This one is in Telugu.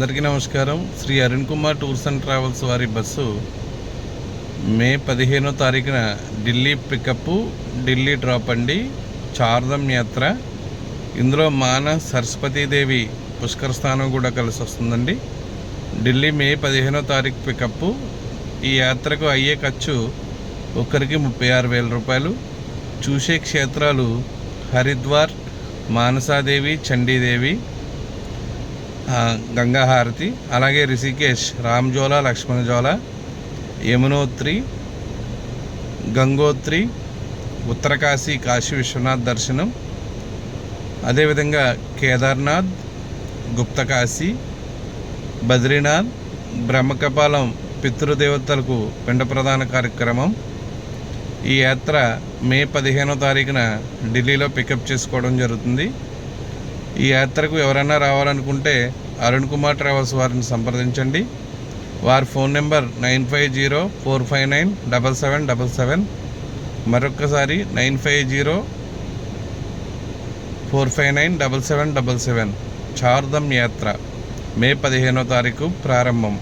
అందరికీ నమస్కారం. Shri Arun Kumar tours and travels వారి బస్సు మే పదిహేనో తారీఖున ఢిల్లీ పికప్ ఢిల్లీ డ్రాప్ అండి చార్ధం యాత్ర. ఇందులో మాన సరస్వతీదేవి పుష్కర స్థానం కూడా కలిసి వస్తుందండి. ఢిల్లీ మే పదిహేనో తారీఖు పికప్ ఈ యాత్రకు అయ్యే ఖర్చు ఒక్కరికి ముప్పై ఆరు వేల రూపాయలు. చూసే క్షేత్రాలు హరిద్వార్ మానసాదేవి చండీదేవి గంగాహారతి అలాగే రిషికేష్ రామ్జోల లక్ష్మణజోల యమునోత్రి గంగోత్రి ఉత్తరకాశీ కాశీ విశ్వనాథ్ దర్శనం అదేవిధంగా కేదార్నాథ్ గుప్తకాశీ బద్రీనాథ్ బ్రహ్మకపాలం పితృదేవతలకు పిండ ప్రదాన కార్యక్రమం. ఈ యాత్ర మే పదిహేనో తారీఖున ఢిల్లీలో పికప్ చేసుకోవడం జరుగుతుంది. ఈ యాత్రకు ఎవరైనా రావాలనుకుంటే అరుణ్ కుమార్ ట్రావెల్స్ వారిని సంప్రదించండి. వారి phone number nine five zero four five nine double seven double seven. మరొక్కసారి nine five zero four five nine double seven double seven. Chardham యాత్ర మే పదిహేనో తారీఖు ప్రారంభం.